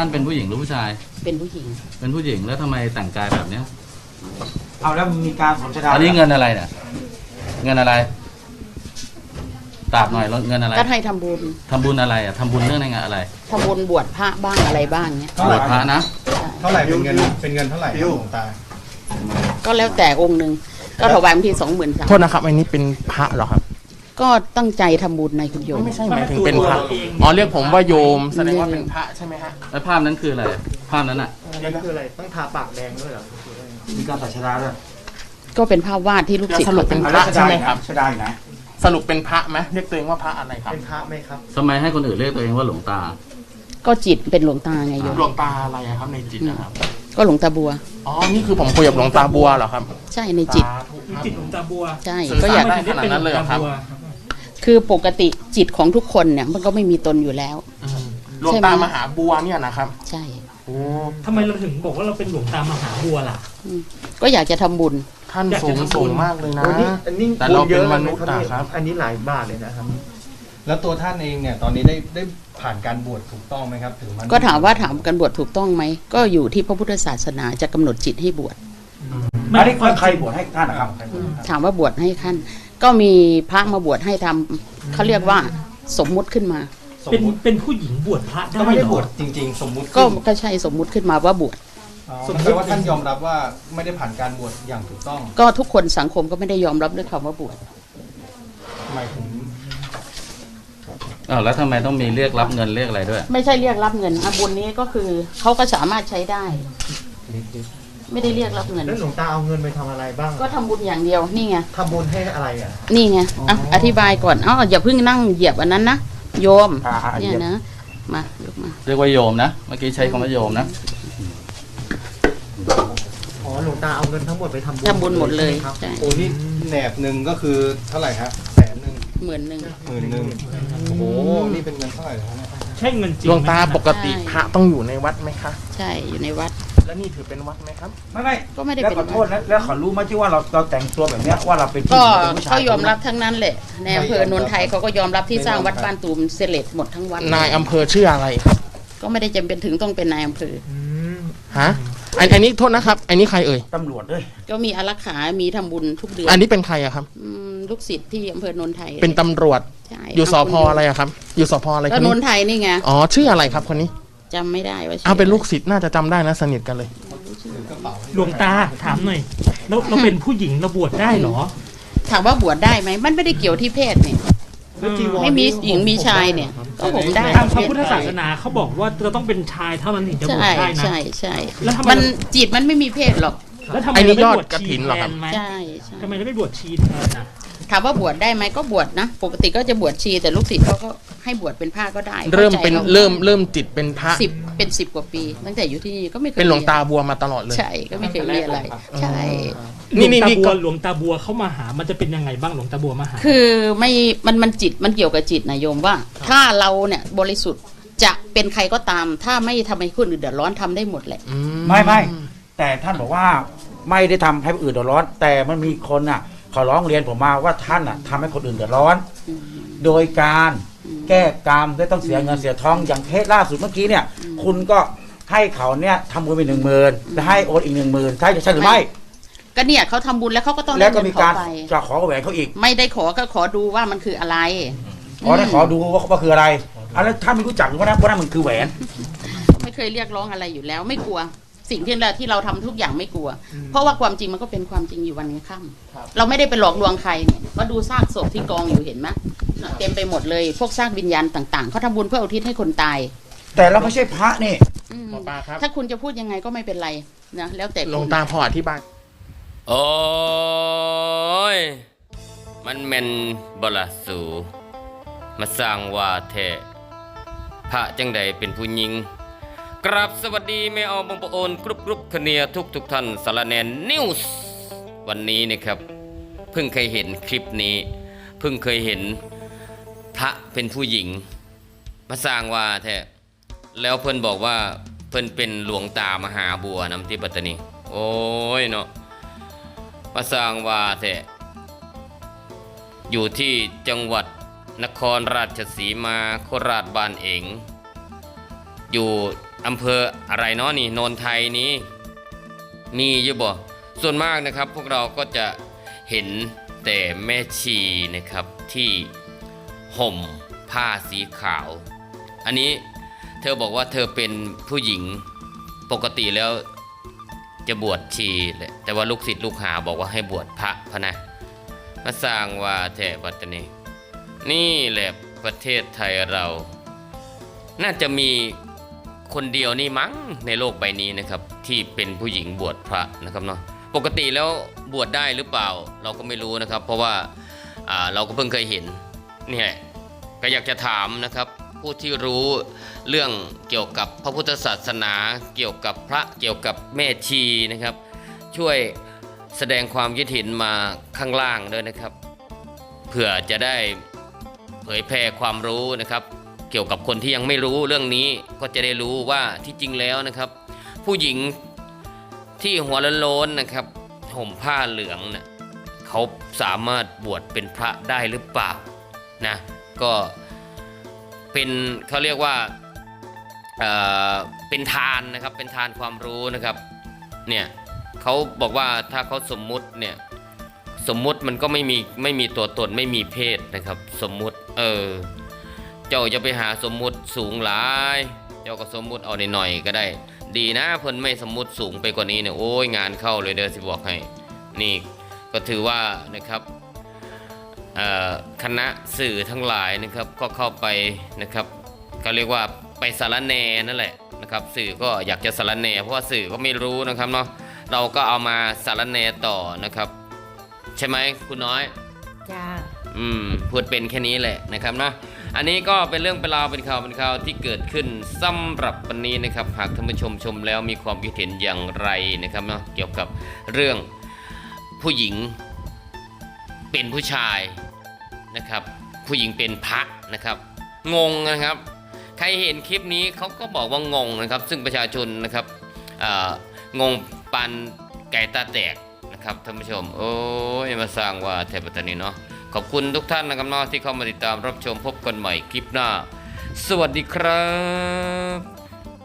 ท่านเป็นผู้หญิงหรือผู้ชาย เป็นผู้หญิง เป็นผู้หญิงแล้วทำไมแต่งกายแบบเนี้ยเอาแล้วมีการสนทนาอันนี้เงินอะไรเนี่ยเงินอะไรตราบหน่อยเงินอะไรก็ให้ทำบุญทำบุญอะไรอะทำบุญเรื่องในงานอะไรทำบุญบวชพระบ้างอะไรบ้างเนี้ย บวชพระนะ เท่าไหร่เป็นเงินเป็นเงินเท่าไหร่ครับหลวงตา ก็แล้วแต่องค์หนึ่งก็ถวายบางทีสองหมื่นสามโทษนะครับอันนี้เป็นพระเหรอครับ ก็ตั้งใจทำบุญในคุณโยม ไม่ใช่หมายถึงเป็นพระอ๋อเรียกผมว่าโยมแสดงว่าเป็นพระใช่ไหมฮะแล้วภาพนั้นคืออะไร ภาพนั้นอะ นี่คืออะไรต้องทาปากแดงด้วยเหรอมีการตัดชดาด้วยก็เป็นภาพวาดที่ลูกศิษย์สรุปเป็นเขาพระใช่ไหมครับชดาอยู่ไหนสรุปเป็นพระไหมเรียกตัวเองว่าพระอะไรครับเป็นพระไหมครับทำไมให้คนอื่นเรียกตัวเองว่าหลวงตา ก็จิตเป็นหลวงตาไงโยมหลวงตาอะไรอะครับในจิตนะครับก็หลวงตาบัว อ๋อนี่คือผมคุยกับหลวงตาบัวเหรอครับใช่ในจิต สาธุครับ จิตหลวงตาบัวใช่สื่อก็สารอยาก ได้ขนาดนั้นเลยเหรอครับ คือปกติจิตของทุกคนเนี่ยมันก็ไม่มีตนอยู่แล้วอืมหลวงตามหาบัวเนี่ยนะครับใช่ โอ้ทำไมเราถึงบอกว่าเราเป็นหลวงตามหาบัวล่ะ ก็อยากจะทำบุญ ท่านสูงสูงมากเลยนะโอ้นี่อันนี้แต่เราเป็นบุญยอะมนุษย์ลยนะครับ อันนี้หลายบาทเลยนะครับ แล้วตัวท่านเองเนี่ยตอนนี้ได้ได้ผ่านการบวชถูกต้องไหมครับถึงมันก็ถามว่าถามกันบวชถูกต้องไหม ก็อยู่ที่พระพุทธศาสนาจะกำหนดจิตให้บวช อันนี้ใครบวชให้ท่านนะครับ ถามว่าบวชให้ท่าน ก็มีพระมาบวชให้ทำเขาเรียกว่าสมมุติขึ้นมา สมเป็นมติเป็นผู้หญิงบวชพระได้ก็ไม่ได้เหรบอวชจริง ๆ สมมุติก็ขึ้นก็ใช่สมมุติขึ้นมาว่าบวชอ๋อแปลว่าท่านยอมรับว่าไม่ได้ผ่านการบวชอย่างถูกต้อง ก็ทุกคนสังคมก็ไม่ได้ยอมรับด้วยคำว่าบวชหมายถึงอ้าวแล้วทำไมต้องมีเรียกรับเงินเรียกอะไรด้วย ไม่ใช่เรียกรับเงินอะบุญนี้ก็คือเขาก็สามารถใช้ได้ ไม่ได้เรียกรับเงิน แล้วหลวงตาเอาเงินไปทำอะไรบ้างก็ทำบุญอย่างเดียวนี่ไง ทำบุญให้อะไรอะ นี่ไงอะอธิบายก่อน เอ้าอย่าเพิ่งนั่งเหยียบอันนั้นนะ โยม อ่าอ่าเหยีเนี่ยยบนะ มายกมา เรียกว่าโยมนะ เมื่อกี้ใช้คำว่าโยมนะ อ๋อหลวงตาเอาเงินทั้งหมดไปทำบุญทำบุญหมดเลยใช่ไหครับใช่ โอ้นี่แหนบหนึ่งก็คือเท่าไหร่ฮะแสนหนึ่งหมื่นหนึ่งหมื่นหนึ่งโอ้โหนี่เป็นเงินเท่าไหร่ครับเนี่ย ใช่เงินจริงหลวงตาไหมปกติพระต้องอยู่ในวัดไหมคะ ใช่อยู่ในวัด แล้วนี่ถือเป็นวัดไหมครับ ไม่ไม่ก็ไม่ได้แล้วเป็นขอโทษนะแล้วเขารู้ไหมที่ว่าเราเราแต่งตัวแบบเนี้ยว่าเราเป็นผู้ก็หญิงเป็นผู้ชาย เขายอมรับทั้งนั้นแหละในอำเภอโนนไทยเขาก็ยอมรับที่สร้างวัดบ้านตูมเสร็จหมดทั้งวัดนายอำเภอชื่ออะไรครับก็ไม่ได้จำเป็นถึงต้องเป็นนายอำเภออืมฮะ อันอันนี้โทษนะครับ อันนี้ใครเอ่ย ตำรวจด้วยก็มีอารักขา มีทำบุญทุกเดือนอันนี้เป็นใครอะครับ อืมลูกศิษย์ที่อำเภอโนนไทยเป็นตำรวจ ใช่อยู่สพอะไรอะครับ อยู่สพอะไรก็คนโนนี้นไทยนี่ไงอ๋อ ชื่ออะไรครับคนนี้จำไม่ได้ว่าชื่เอาเป็นะไรลูกศิษย์น่าจะจำได้นะสนิทกันเลย หลวงตาถามหน่อยเราเราเป็นผู้หญิงเราบวชได้เหรอ ถามว่าบวชได้ไหม มันไม่ได้เกี่ยวที่เพศเนี่ยแล้วจีวรไม่มีนี่หญิงมีชายเนี่ย ก็ผมได้ตามพระพุทธศาสนาเขาบอกว่าเราต้องเป็นชายเท่านั้นถึงจะบวชใช่ได้นะ ใช่ใช่แล้วทำไม มันจิตมันไม่มีเพศหรอก แล้วทำไมไอ้นี่เราไม่ยอดบวชกฐินเหรอครับชีแทไหมใช่ใช่ ทำไมเราไม่บวชชีแทนนะ ถามว่าบวชได้ไหมก็บวชนะ ปกติก็จะบวชชี แต่ลูกศิษย์เขาก็ให้บวชเป็นผ้าก็ได้เริ่มเป็นข้าใจเริ่มเริ่มจิตเป็นพระสิบเป็นสิบกว่าปี ตั้งแต่อยู่ที่นี่ก็ไม่เคยเป็นหลวงตารียบัวมาตลอดเลยนใช่ก็ไม่เคยเรียนอะไร ใช่นี่นี่นี่หลวงตาบัก็วหลวงตาบัวเข้ามาหา มันจะเป็นยังไงบ้างหลวงตาบัวมาหา คือไม่มันมันจิตมันเกี่ยวกับจิตนะโยมว่า ถ้าเราเนี่ยบริสุทธิ์จะเป็นใครก็ตาม ถ้าไม่ทำให้คนอื่นเดือดร้อนทำได้หมดแหละอืไม่ไม่แต่ท่านบอกว่าไม่ได้ทำให้ผู้อื่นเดือดร้อน แต่มันมีคนอะ เขาร้องเรียนผมมาว่าท่านอะทำให้คนอื่นเดือดร้อน โดยการแก้กรรมและต้องเสียเงินเสียทองอย่างเคสล่าสุดเมื่อกี้เนี่ย คุณก็ให้เขาเนี่ยทำบุญไปหนึ่งหมื่นและให้โอนอีกหนึ่งหมื่นใช่ใช่หรือไม่ ก็เนี่ยเขาทำบุญแล้วเขาก็ต้องแล้วได้ก็เงินมีเขาการไป จะขอแหวนเขาอีกไม่ได้ขอก็ขอดูว่ามันคืออะไร ขอได้ขอดูว่าว่าคืออะไรอะแล้วถ้าไม่รู้จักว่านั้นว่านั้นมันคือแหวน ไม่เคยเรียกร้องอะไรอยู่แล้ว ไม่กลัว สิ่งที่เราที่เราทำทุกอย่างไม่กลัว เพราะว่าความจริงมันก็เป็นความจริงอยู่วันนี้ค่ำเราไม่ได้ไปหลอกลวงใครเนี่ยก็ดูซากศพที่กองอยู่เห็นไหมน่ะเต็มไปหมดเลย พวกซากวิญญาณต่างๆเขาทำบุญเพื่ออุทิศให้คนตายแต่เราไม่ใช่พระนี่ อืมหมอปลาครับ ถ้าคุณจะพูดยังไงก็ไม่เป็นไรนะแล้วแต่หลวงคุณตาพออธิบาย โอ้ย มันแม่นบละสู มาสร้างว่าแท้พระจังใดเป็นผู้หญิง กราบสวัสดีแม่ออมบงปโอนกรุบกรุบคเนียทุกทุกท่านสารแนนนิวส์วันนี้นะครับเพิ่งเคยเห็นคลิปนี้ เพิ่งเคยเห็นพระเป็นผู้หญิง มาสร้างว่าแท้แล้วเพิ่นบอกว่าเพิ่นเป็นหลวงตามหาบัวน้ำที่ปัตตานีโอ้ยเนาะมาสร้างว่าแท้อยู่ที่จังหวัดนครราชสีมาโคราชบ้านเอง อยู่ อำเภออะไรเนาะนี่โนนไทยนี้มีอยู่บ่ส่วนมากนะครับ พวกเราก็จะเห็นแต่แม่ชีนะครับที่ห่มผ้าสีขาว อันนี้เธอบอกว่าเธอเป็นผู้หญิงปกติแล้วจะบวชชีแหละแต่ว่าลูกศิษย์ลูกหาบอกว่าให้บวชพระพะนะมาสร้างว่าแท้ปัตตานีนี่แหละประเทศไทยเรา น่าจะมี คนเดียวนี่มั้งในโลกใบนี้นะครับที่เป็นผู้หญิงบวชพระนะครับเนาะปกติแล้วบวชได้หรือเปล่าเราก็ไม่รู้นะครับ เพราะว่าเราก็เพิ่งเคยเห็นนี่แหละก็อยากจะถามนะครับ ผู้ที่รู้เรื่องเกี่ยวกับพระพุทธศาสนา เกี่ยวกับพระเกี่ยวกับแม่ชีนะครับ ช่วยแสดงความคิดเห็นมาข้างล่างด้วยนะครับเผื่อจะได้เผยแพร่ความรู้นะครับ เกี่ยวกับคนที่ยังไม่รู้เรื่องนี้ก็จะได้รู้ว่าที่จริงแล้วนะครับ ผู้หญิงที่หัวโล้นนะครับห่มผ้าเหลืองนะ่ะเขาสามารถบวชเป็นพระได้หรือเปล่านะก็เป็นเขาเรียกว่าเอ่อเป็นทานนะครับเป็นทานความรู้นะครับเนี่ยเขาบอกว่าถ้าเขาสมมุติเนี่ยสมมุติมันก็ไม่มีไม่มีตัวตนไม่มีเพศนะครับ สมมุติเออ เจ้าจะไปหาสมมุติสูงหลาย เจ้าก็สมมุติเอาหน่อยๆก็ได้ ดีนะเพิ่นไม่สมมุติสูงไปกว่านี้เนี่ยโอ้ยงานเข้าเลยเด้อสิบอกให้นี่ก็ถือว่านะครับเอ่อคณะสื่อทั้งหลายนะครับก็เข้าไปนะครับก็เรียกว่าไปสารแหนนั่นแหละนะครับสื่อก็อยากจะสารแหนเพราะว่าสื่อก็ไม่รู้นะครับเนาะเราก็เอามาสารแหนต่อนะครับ ใช่ไหมคุณน้อยจ้าอืมพูดเป็นแค่นี้แหละนะครับนะ อันนี้ก็เป็นเรื่องเป็นราวเป็นข่าวเป็นข่าวที่เกิดขึ้นสำหรับวันนี้นะครับ หากท่านผู้ชมชมแล้วมีความคิดเห็นอย่างไรนะครับเนาะเกี่ยวกับเรื่องผู้หญิงเป็นผู้ชายนะครับ ผู้หญิงเป็นพระนะครับ งงนะครับ ใครเห็นคลิปนี้เขาก็บอกว่างงนะครับ ซึ่งประชาชนนะครับงงปันไก่ตาแตกนะครับท่านผู้ชม โอ้ยมาสร้างว่าแทบปัตตานีเนาะ ขอบคุณทุกท่านนะครับน้อที่เข้ามาติดตามรับชมพบกันใหม่คลิปหน้า สวัสดีครับ